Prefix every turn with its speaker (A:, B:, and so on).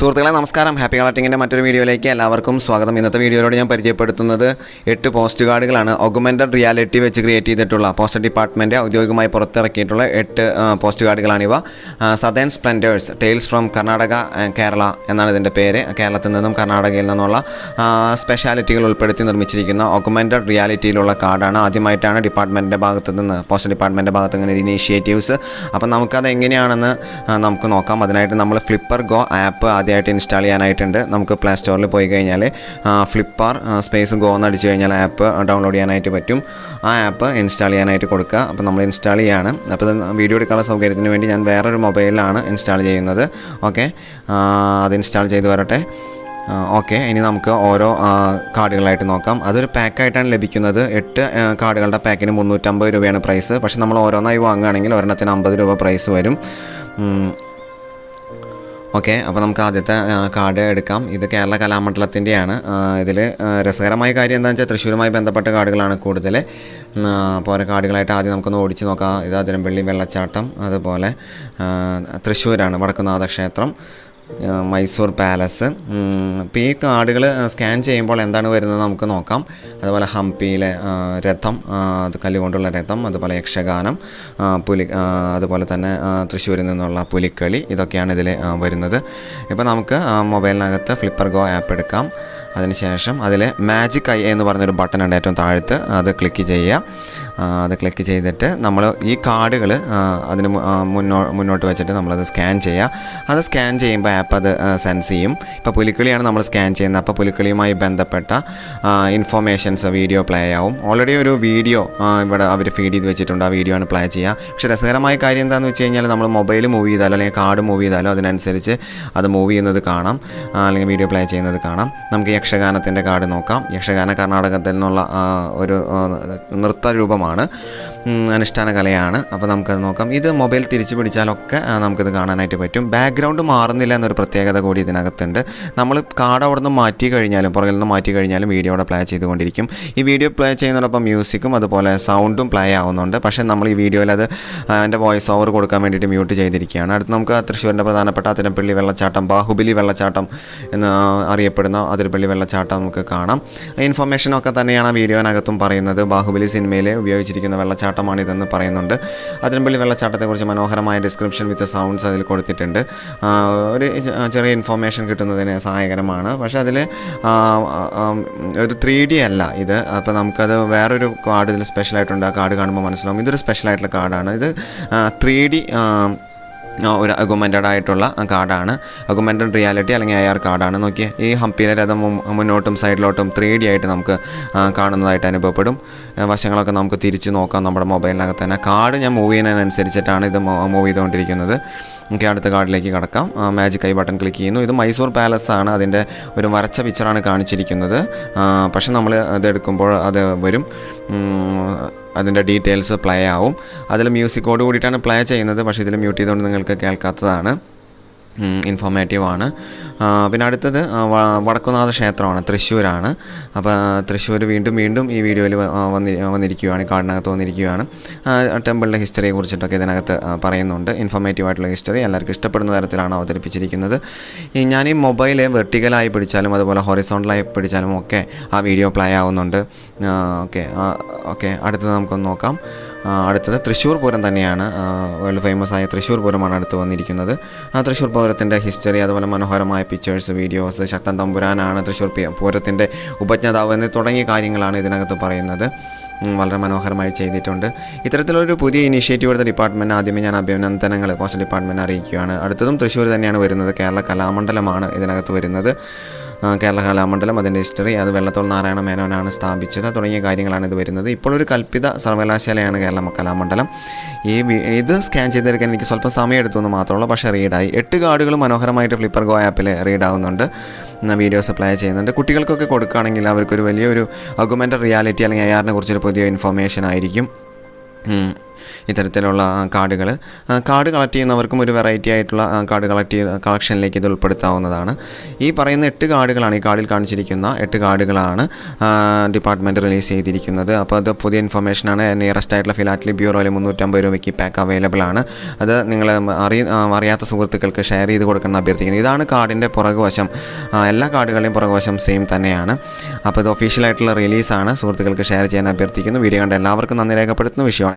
A: സുഹൃത്തുക്കളെ നമസ്കാരം. ഹാപ്പി കളക്ടിങ്ങിന്റെ മറ്റൊരു വീഡിയോയിലേക്ക് എല്ലാവർക്കും സ്വാഗതം. ഇന്നത്തെ വീഡിയോയിലൂടെ ഞാൻ പരിചയപ്പെടുത്തുന്നത് എട്ട് പോസ്റ്റ് കാർഡുകളാണ്. ഒഗുമെന്റഡ് റിയാലിറ്റി വെച്ച് ക്രിയേറ്റ് ചെയ്തിട്ടുള്ള പോസ്റ്റ് ഡിപ്പാർട്ട്മെന്റ് ഔദ്യോഗികമായി പുറത്തിറക്കിയിട്ടുള്ള എട്ട് post കാർഡുകളാണിവ southern splendours tales from Karnataka Kerala എന്നാണ് ഇതിന്റെ പേര്. കേരളത്തിൽ നിന്നും കർണാടകയിൽ നിന്നുള്ള സ്പെഷ്യാലിറ്റികൾ ഉൾപ്പെടുത്തി നിർമ്മിച്ചിരിക്കുന്ന ഒഗുമെന്റഡ് റിയാലിറ്റിയിലുള്ള കാർഡാണ്. ആദ്യമായിട്ടാണ് ഡിപ്പാർട്ട്മെന്റിന്റെ ഭാഗത്ത് നിന്ന് പോസ്റ്റ് ഡിപ്പാർട്ട്മെന്റിന്റെ ഭാഗത്ത് ഇങ്ങനെ ഇനീഷ്യേറ്റീവ്സ് അപ്പം നമുക്കത് എങ്ങനെയാണെന്ന് നമുക്ക് നോക്കാം. അതിനായിട്ട് നമ്മൾ ഫ്ലിപ്പർ ഗോ ആപ്പ് ആദ്യമായിട്ട് ഇൻസ്റ്റാൾ ചെയ്യാനായിട്ടുണ്ട്. നമുക്ക് പ്ലേ സ്റ്റോറിൽ പോയി കഴിഞ്ഞാൽ ഫ്ലിപ്പാർ സ്പേസ് ഗോ എന്ന് അടിച്ചു കഴിഞ്ഞാൽ ആപ്പ് ഡൗൺലോഡ് ചെയ്യാനായിട്ട് പറ്റും. ആ ആപ്പ് ഇൻസ്റ്റാൾ ചെയ്യാനായിട്ട് കൊടുക്കുക. അപ്പോൾ നമ്മൾ ഇൻസ്റ്റാൾ ചെയ്യാണ്. അപ്പോൾ വീഡിയോ എടുക്കാനുള്ള സൗകര്യത്തിന് വേണ്ടി ഞാൻ വേറൊരു മൊബൈലിലാണ് ഇൻസ്റ്റാൾ ചെയ്യുന്നത്. ഓക്കെ അത് ഇൻസ്റ്റാൾ ചെയ്ത് വരട്ടെ. ഓക്കെ ഇനി നമുക്ക് ഓരോ കാർഡുകളായിട്ട് നോക്കാം. അതൊരു പാക്കായിട്ടാണ് ലഭിക്കുന്നത്. എട്ട് കാർഡുകളുടെ പാക്കിന് മുന്നൂറ്റമ്പത് രൂപയാണ് പ്രൈസ് പക്ഷേ നമ്മൾ ഓരോന്നായി വാങ്ങുകയാണെങ്കിൽ ഒരെണ്ണത്തിന് അമ്പത് രൂപ പ്രൈസ് വരും. ഓക്കെ അപ്പോൾ നമുക്ക് ആദ്യത്തെ കാർഡ് എടുക്കാം. ഇത് കേരള കലാമണ്ഡലത്തിന്റെയാണ് ഇതിൽ രസകരമായ കാര്യം എന്താണെന്ന് വെച്ചാൽ തൃശ്ശൂരുമായി ബന്ധപ്പെട്ട കാർഡുകളാണ് കൂടുതൽ അപ്പോൾ ഓരോ കാർഡുകളായിട്ട് ആദ്യം നമുക്കൊന്ന് ഓടിച്ച് നോക്കാം. ഇത് അതിരമ്പള്ളി വെള്ളച്ചാട്ടം അതുപോലെ തൃശ്ശൂരാണ് വടക്കുന്നാഥ ക്ഷേത്രം. മൈസൂർ പാലസ്. ഇപ്പോൾ ഈ കാർഡുകൾ സ്കാൻ ചെയ്യുമ്പോൾ എന്താണ് വരുന്നത് നമുക്ക് നോക്കാം. അതുപോലെ ഹംപിയിലെ രഥം അത് കല്ലുകൊണ്ടുള്ള രഥം അതുപോലെ യക്ഷഗാനം പുലി അതുപോലെ തന്നെ തൃശ്ശൂരിൽ നിന്നുള്ള പുലിക്കളി ഇതൊക്കെയാണ് ഇതിൽ വരുന്നത്. ഇപ്പോൾ നമുക്ക് മൊബൈലിനകത്ത് ഫ്ലിപ്പർ ഗോ ആപ്പ് എടുക്കാം. അതിനുശേഷം അതിൽ മാജിക് ഐ എന്ന് പറഞ്ഞൊരു ബട്ടൺ ഉണ്ട് ഏറ്റവും താഴത്ത്. അത് ക്ലിക്ക് ചെയ്യുക. അത് ക്ലിക്ക് ചെയ്തിട്ട് നമ്മൾ ഈ കാർഡുകൾ അതിന് മുന്നോ മുന്നോട്ട് വെച്ചിട്ട് നമ്മളത് സ്കാൻ ചെയ്യുക അത് സ്കാൻ ചെയ്യുമ്പോൾ ആപ്പ് അത് സെൻസ് ചെയ്യും. ഇപ്പോൾ പുലിക്കളിയാണ് നമ്മൾ സ്കാൻ ചെയ്യുന്നത്. അപ്പോൾ പുലിക്കളിയുമായി ബന്ധപ്പെട്ട ഇൻഫോർമേഷൻസ് വീഡിയോ പ്ലേ ആവും. ഓൾറെഡി ഒരു വീഡിയോ ഇവിടെ അവർ ഫീഡ് ചെയ്ത് വെച്ചിട്ടുണ്ട്. ആ വീഡിയോ ആണ് പ്ലേ ചെയ്യുക പക്ഷേ രസകരമായ കാര്യം എന്താണെന്ന് വെച്ച് കഴിഞ്ഞാൽ നമ്മൾ മൊബൈൽ മൂവ് ചെയ്താലോ അല്ലെങ്കിൽ കാർഡ് മൂവ് ചെയ്താലോ അതിനനുസരിച്ച് അത് മൂവ് ചെയ്യുന്നത് കാണാം. അല്ലെങ്കിൽ വീഡിയോ പ്ലേ ചെയ്യുന്നത് കാണാം. നമുക്ക് യക്ഷഗാനത്തിന്റെ കാർഡ് നോക്കാം. യക്ഷഗാന കർണാടകത്തിൽ നിന്നുള്ള ഒരു നൃത്ത രൂപമാണ്. ഉം, അനുഷ്ഠാന കലയാണ്. അപ്പോൾ നമുക്കത് നോക്കാം. ഇത് മൊബൈൽ തിരിച്ചു പിടിച്ചാലൊക്കെ നമുക്കത് കാണാനായിട്ട് പറ്റും. ബാക്ക്ഗ്രൗണ്ട് മാറുന്നില്ല എന്നൊരു പ്രത്യേകത കൂടി ഇതിനകത്തുണ്ട്. നമ്മൾ കാർഡ് അവിടെ നിന്ന് മാറ്റി കഴിഞ്ഞാലും പുറകിൽ നിന്ന് മാറ്റി കഴിഞ്ഞാലും വീഡിയോ അവിടെ പ്ലേ ചെയ്തുകൊണ്ടിരിക്കും. ഈ വീഡിയോ പ്ലേ ചെയ്യുന്നതോടൊപ്പം മ്യൂസിക്കും അതുപോലെ സൗണ്ടും പ്ലേ ആവുന്നുണ്ട്. പക്ഷേ നമ്മൾ ഈ വീഡിയോയിൽ അത് അതിന്റെ വോയിസ് ഓവർ കൊടുക്കാൻ വേണ്ടിയിട്ട് മ്യൂട്ട് ചെയ്തിരിക്കുകയാണ്. അടുത്ത് നമുക്ക് തൃശ്ശൂരിന്റെ പ്രധാനപ്പെട്ട അതിരപ്പള്ളി വെള്ളച്ചാട്ടം ബാഹുബലി വെള്ളച്ചാട്ടം എന്ന് അറിയപ്പെടുന്ന അതിരപ്പള്ളി വെള്ളച്ചാട്ടം നമുക്ക് കാണാം. ഇൻഫർമേഷനൊക്കെ തന്നെയാണ് ആ വീഡിയോനകത്തും പറയുന്നത്. ബാഹുബലി സിനിമയിൽ ഉപയോഗിച്ചിരിക്കുന്ന വെള്ളച്ചാട്ടമാണ് ഇതെന്ന് പറയുന്നുണ്ട്. അതിരമ്പള്ളി വെള്ളച്ചാട്ടത്തെക്കുറിച്ച് മനോഹരമായ ഡിസ്ക്രിപ്ഷൻ വിത്ത് സൗണ്ട്സ് അതിൽ കൊടുത്തിട്ടുണ്ട്. ഒരു ചെറിയ ഇൻഫർമേഷൻ കിട്ടുന്നതിന് സഹായകരമാണ്. പക്ഷേ അതിൽ ഒരു ത്രീ ഡി അല്ല ഇത്. അപ്പോൾ നമുക്കത് വേറൊരു കാർഡ് ഇതിൽ സ്പെഷ്യലായിട്ടുണ്ട് ആ കാർഡ് കാണുമ്പോൾ മനസ്സിലാവും. ഇതൊരു സ്പെഷ്യലായിട്ടുള്ള കാർഡാണ്. ഇത് ത്രീ ഡി ഒരു അഗുമെന്റഡ് ആയിട്ടുള്ള കാർഡാണ്. അഗുമെന്റഡ് റിയാലിറ്റി അല്ലെങ്കിൽ എ ആർ കാർഡാണ്. നോക്കിയാൽ ഈ ഹംപിയിലെ രഥം മുന്നോട്ടും സൈഡിലോട്ടും ത്രീ ഡി ആയിട്ട് നമുക്ക് കാണുന്നതായിട്ട് അനുഭവപ്പെടും. വശങ്ങളൊക്കെ നമുക്ക് തിരിച്ച് നോക്കാം നമ്മുടെ മൊബൈലിനകത്ത് തന്നെ. കാർഡ് ഞാൻ മൂവ് ചെയ്യുന്നതിനനുസരിച്ചിട്ടാണ് ഇത് മൂവ് ചെയ്തുകൊണ്ടിരിക്കുന്നത്. നമുക്ക് അടുത്ത കാർഡിലേക്ക് കടക്കാം. മാജിക് ഐ ബട്ടൺ ക്ലിക്ക് ചെയ്യുന്നു. ഇത് മൈസൂർ പാലസ് ആണ്. അതിന്റെ ഒരു വരച്ച പിക്ചറാണ് കാണിച്ചിരിക്കുന്നത്. പക്ഷേ നമ്മൾ അത് എടുക്കുമ്പോൾ അത് വരും. അതിന്റെ ഡീറ്റെയിൽസ് പ്ലേ ആവും. അതിൽ മ്യൂസിക്കോട് കൂടിയിട്ടാണ് പ്ലേ ചെയ്യുന്നത്. പക്ഷേ ഇതിൽ മ്യൂട്ട് ചെയ്തുകൊണ്ട് നിങ്ങൾക്ക് കേൾക്കാത്തതാണ്. ഇൻഫോർമേറ്റീവ് ആണ്. പിന്നെ അടുത്തത് വടക്കുന്നാഥ ക്ഷേത്രമാണ് തൃശ്ശൂരാണ്. അപ്പോൾ തൃശ്ശൂർ വീണ്ടും വീണ്ടും ഈ വീഡിയോയിൽ വന്നി വന്നിരിക്കുകയാണ് കാടിനകത്ത് വന്നിരിക്കുകയാണ് ടെമ്പിളിന്റെ ഹിസ്റ്ററിയെ കുറിച്ചിട്ടൊക്കെ ഇതിനകത്ത് പറയുന്നുണ്ട്. ഇൻഫോർമേറ്റീവ് ആയിട്ടുള്ള ഹിസ്റ്ററി എല്ലാവർക്കും ഇഷ്ടപ്പെടുന്ന തരത്തിലാണ് അവതരിപ്പിച്ചിരിക്കുന്നത്. ഞാൻ ഈ മൊബൈൽ വെർട്ടിക്കലായി പിടിച്ചാലും അതുപോലെ ഹൊറിസോണ്ടലായി പിടിച്ചാലും ഒക്കെ ആ വീഡിയോ പ്ലേ ആവുന്നുണ്ട്. ഓക്കെ ഓക്കെ അടുത്തത് നമുക്കൊന്ന് നോക്കാം. അടുത്തത് തൃശ്ശൂർ പൂരം തന്നെയാണ്. വേൾഡ് ഫേമസ് ആയ തൃശ്ശൂർ പൂരമാണ് അടുത്ത് വന്നിരിക്കുന്നത്. ആ തൃശ്ശൂർ പൂരത്തിന്റെ ഹിസ്റ്ററി അതുപോലെ മനോഹരമായ പിക്ചേഴ്സ് വീഡിയോസ് ശക്തൻ തമ്പുരാനാണ് തൃശ്ശൂർ പി- പൂരത്തിന്റെ ഉപജ്ഞാതാവ് എന്നീ തുടങ്ങിയ കാര്യങ്ങളാണ് ഇതിനകത്ത് പറയുന്നത്. വളരെ മനോഹരമായി ചെയ്തിട്ടുണ്ട്. ഇത്തരത്തിലൊരു പുതിയ ഇനീഷ്യേറ്റീവ് എടുത്ത ഡിപ്പാർട്ട്മെന്റ് ആദ്യമേ ഞാൻ അഭിനന്ദനങ്ങൾ പോസ്റ്റൽ ഡിപ്പാർട്ട്മെന്റ് അറിയിക്കുകയാണ്. അടുത്തതും തൃശ്ശൂർ തന്നെയാണ് വരുന്നത്. കേരള കലാമണ്ഡലമാണ് ഇതിനകത്ത് വരുന്നത്. കേരള കലാമണ്ഡലം അതിന്റെ ഹിസ്റ്ററി അത് വെള്ളത്തോൾ നാരായണ മേനോനാണ് സ്ഥാപിച്ചത്. തുടങ്ങിയ കാര്യങ്ങളാണ് ഇത് വരുന്നത്. ഇപ്പോൾ ഒരു കൽപ്പിത സർവകലാശാലയാണ് കേരള കലാമണ്ഡലം. ഈ ഇത് സ്കാൻ ചെയ്തെടുക്കാൻ എനിക്ക് സ്വല്പം സമയം എടുത്തു എന്ന് മാത്രമേ ഉള്ളൂ. പക്ഷേ റീഡായി എട്ട് കാർഡുകൾ മനോഹരമായിട്ട് ഫ്ലിപ്പർ ഗോ ആപ്പിൽ റീഡ് ആവുന്നുണ്ട്. വീഡിയോസ് പ്ലേ ചെയ്യുന്നുണ്ട്. കുട്ടികൾക്കൊക്കെ കൊടുക്കുകയാണെങ്കിൽ അവർക്കൊരു വലിയൊരു അഗുമെന്റ് റിയാലിറ്റി അല്ലെങ്കിൽ എ ആറിനെ കുറിച്ചൊരു പുതിയ ഇൻഫർമേഷൻ ആയിരിക്കും. ഇത്തരത്തിലുള്ള കാർഡുകൾ കാർഡ് കളക്ട് ചെയ്യുന്നവർക്കും ഒരു വെറൈറ്റി ആയിട്ടുള്ള കാർഡ് കളക്ട് ചെയ്ത് കളക്ഷനിലേക്ക് ഇത് ഉൾപ്പെടുത്താവുന്നതാണ്. ഈ പറയുന്ന എട്ട് കാർഡുകളാണ് ഈ കാർഡിൽ കാണിച്ചിരിക്കുന്ന എട്ട് കാർഡുകളാണ് ഡിപ്പാർട്ട്മെന്റ് റിലീസ് ചെയ്തിരിക്കുന്നത്. അപ്പോൾ അത് പുതിയ ഇൻഫർമേഷനാണ് നിയറസ്റ്റ് ആയിട്ടുള്ള ഫിലാറ്റ്ലി ബ്യൂറോയിൽ മുന്നൂറ്റമ്പത് രൂപയ്ക്ക് പാക്ക് അവൈലബിൾ ആണ്. അത് നിങ്ങൾ അറിയ അറിയാത്ത സുഹൃത്തുക്കൾക്ക് ഷെയർ ചെയ്ത് കൊടുക്കണം അഭ്യർത്ഥിക്കുന്നത് ഇതാണ് കാർഡിന്റെ പുറകുവശം എല്ലാ കാർഡുകളുടെയും പുറകുവശം സെയിം തന്നെയാണ്. അപ്പോൾ ഇത് ഒഫീഷ്യലായിട്ടുള്ള റിലീസാണ് സുഹൃത്തുക്കൾക്ക് ഷെയർ ചെയ്യാൻ അഭ്യർത്ഥിക്കുന്നു. വീഡിയോ കണ്ട എല്ലാവർക്കും നന്ദി രേഖപ്പെടുത്തുന്നു. വിഷയമാണ്